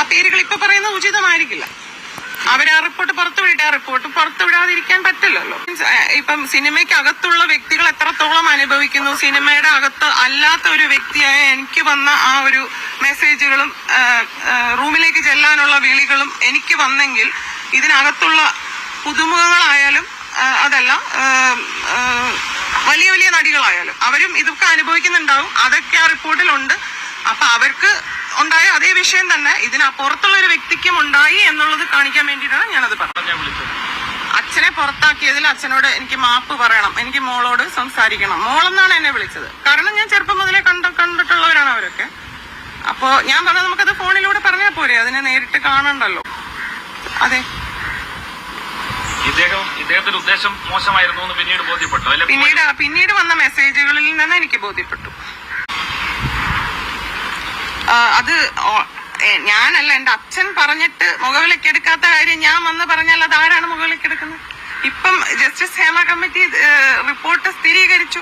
ആ പേരുകൾ ഇപ്പൊ പറയുന്നത് ഉചിതമായിരിക്കില്ല. അവർ ആ റിപ്പോർട്ട് പുറത്തുവിടട്ടെ റിപ്പോർട്ട് പുറത്തുവിടാതിരിക്കാൻ പറ്റില്ലല്ലോ. ഇപ്പം സിനിമയ്ക്ക് അകത്തുള്ള വ്യക്തികൾ എത്രത്തോളം അനുഭവിക്കുന്നു സിനിമയുടെ അകത്ത് അല്ലാത്ത ഒരു വ്യക്തിയായ എനിക്ക് വന്ന ആ ഒരു മെസ്സേജുകളും റൂമിലേക്ക് ചെല്ലാനുള്ള വിളികളും എനിക്ക് വന്നെങ്കിൽ ഇതിനകത്തുള്ള പുതുമുഖങ്ങളായാലും അതല്ല വലിയ വലിയ നടികളായാലും അവരും ഇതൊക്കെ അനുഭവിക്കുന്നുണ്ടാവും. അതൊക്കെ ആ റിപ്പോർട്ടിലുണ്ട്. അപ്പൊ അവർക്ക് ഉണ്ടായ അതേ വിഷയം തന്നെ. ഇതിനപ്പുറത്തുള്ള ഒരു വ്യക്തിക്കും ഉണ്ടായി എന്നുള്ളത് കാണിക്കാൻ വേണ്ടിയിട്ടാണ് ഞാനത് പറഞ്ഞത്. അച്ഛനെ പുറത്താക്കിയതിൽ അച്ഛനോട് എനിക്ക് മാപ്പ് പറയണം. എനിക്ക് മോളോട് സംസാരിക്കണം. മോളെന്നാണ് എന്നെ വിളിച്ചത്. കാരണം ഞാൻ ചെറുപ്പം മുതലേ കണ്ട കണ്ടിട്ടുള്ളവരാണ് അവരൊക്കെ. അപ്പോ ഞാൻ പറഞ്ഞത് നമുക്കത് ഫോണിലൂടെ പറഞ്ഞാൽ പോരെ. അതിനെ നേരിട്ട് കാണണ്ടല്ലോ. അതെ. ഇദ്ദേഹം ഇദ്ദേഹത്തിന്റെ ഉദ്ദേശം മോശമായിരുന്നു എന്ന് പിന്നീട് ബോധ്യപ്പെട്ടു. പിന്നീട് പിന്നീട് വന്ന മെസ്സേജുകളിൽ നിന്ന് എനിക്ക് ബോധ്യപ്പെട്ടു. അത് ഞാനല്ല എന്റെ അച്ഛൻ പറഞ്ഞിട്ട് മുകളിലേക്ക് എടുക്കാത്ത കാര്യം ഞാൻ വന്ന് പറഞ്ഞാൽ അത് ആരാണ് മുകളിലേക്ക് എടുക്കുന്നത്? ഇപ്പം ജസ്റ്റിസ് ഹേമ കമ്മിറ്റി റിപ്പോർട്ട് സ്ഥിരീകരിച്ചു.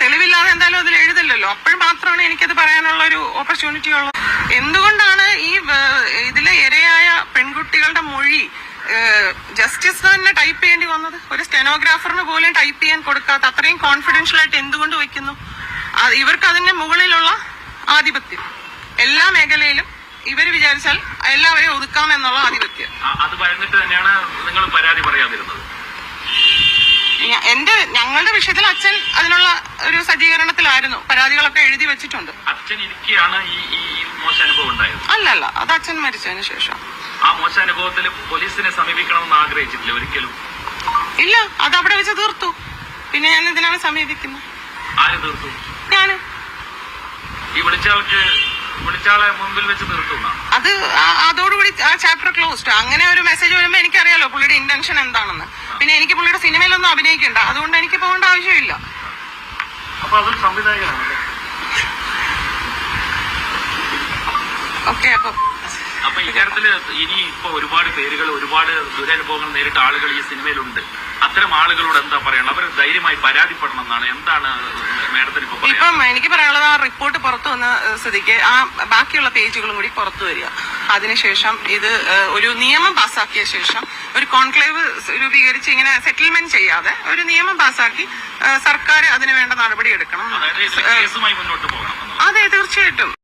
തെളിവില്ലാതെ എന്തായാലും അതിൽ എഴുതില്ലല്ലോ. അപ്പോൾ മാത്രമാണ് എനിക്കത് പറയാനുള്ള ഒരു ഓപ്പർച്യൂണിറ്റി ഉള്ളത് എന്തുകൊണ്ടാണ് ഈ ഇതിലെ ഇരയായ പെൺകുട്ടികളുടെ മൊഴി ജസ്റ്റിസ് തന്നെ ടൈപ്പ് ചെയ്യേണ്ടി വന്നത്? ഒരു സ്റ്റെനോഗ്രാഫറിന് പോലും ടൈപ്പ് ചെയ്യാൻ കൊടുക്കാത്ത അത്രയും കോൺഫിഡൻഷ്യൽ ആയിട്ട് എന്തുകൊണ്ട് വെക്കുന്നു? ഇവർക്ക് അതിന്റെ മുകളിലുള്ള മേഖലയിലും ഇവർ വിചാരിച്ചാൽ എല്ലാവരെയും ഒതുക്കാം എന്നുള്ള ആധിപത്യം. അത് പറഞ്ഞിട്ട് തന്നെയാണ് നിങ്ങൾ പരാതി പറയാതിരുന്നത്. എന്റെ ഞങ്ങളുടെ വിഷയത്തിൽ അച്ഛൻ അതിനുള്ള ഒരു സജ്ജീകരണത്തിലായിരുന്നു. പരാതികളൊക്കെ എഴുതി വെച്ചിട്ടുണ്ട്. അച്ഛൻ ഇരിക്കുകയാണ് ഈ മോശ അനുഭവം ഉണ്ടായത്. അല്ലല്ല അത് അച്ഛൻ മരിച്ചതിന് ശേഷം. ആ മോശ അനുഭവത്തിൽ പോലീസിനെ സമീപിക്കണമെന്ന് ആഗ്രഹിച്ചിട്ടില്ല ഒരിക്കലും. ഇല്ല അത് അവിടെ വെച്ച് തീർത്തു. പിന്നെ ഞാൻ ഇതിനാണ് സമീപിക്കുന്നത്? ആര് തീർത്തു? ഞാൻ. ഈ വിളിച്ചയാൾക്ക് വിളിച്ചയാളെ അത് അതോടുകൂടി ആ ചാപ്റ്റർ ക്ലോസ്ഡ് അങ്ങനെ ഒരു മെസ്സേജ് വരുമ്പോൾ എനിക്കറിയാലോ പുള്ളിയുടെ ഇന്റൻഷൻ എന്താണെന്ന്. പിന്നെ എനിക്ക് പുള്ളിയുടെ സിനിമയിലൊന്നും അഭിനയിക്കണ്ട. അതുകൊണ്ട് എനിക്ക് പോകേണ്ട ആവശ്യമില്ല. അപ്പൊ അതൊരു സംവിധായകനാണ് ഓക്കെ അപ്പൊ അപ്പൊ ഇത്തരത്തിൽ ഇനി ഇപ്പൊ ഒരുപാട് പേരുകൾ ഒരുപാട് ദുരനുഭവങ്ങൾ നേരിട്ട ആളുകൾ ഈ സിനിമയിലുണ്ട്. അത്തരം ആളുകളോട് എന്താ പറയണം അവർ ധൈര്യമായി പരാതിപ്പെടണം എന്നാണ് എന്താണ് മേഡത്തിന് ഇപ്പൊ ഇപ്പം എനിക്ക് പറയാനുള്ളത് ആ റിപ്പോർട്ട് പുറത്തു വന്ന സ്ഥിതിക്ക് ആ ബാക്കിയുള്ള പേജുകളും കൂടി പുറത്തു വരിക. അതിനുശേഷം ഇത് ഒരു നിയമം പാസ്സാക്കിയ ശേഷം ഒരു കോൺക്ലേവ് രൂപീകരിച്ച് ഇങ്ങനെ സെറ്റിൽമെന്റ് ചെയ്യാതെ ഒരു നിയമം പാസ്സാക്കി സർക്കാർ അതിനുവേണ്ട നടപടി എടുക്കണം. അതെ തീർച്ചയായിട്ടും.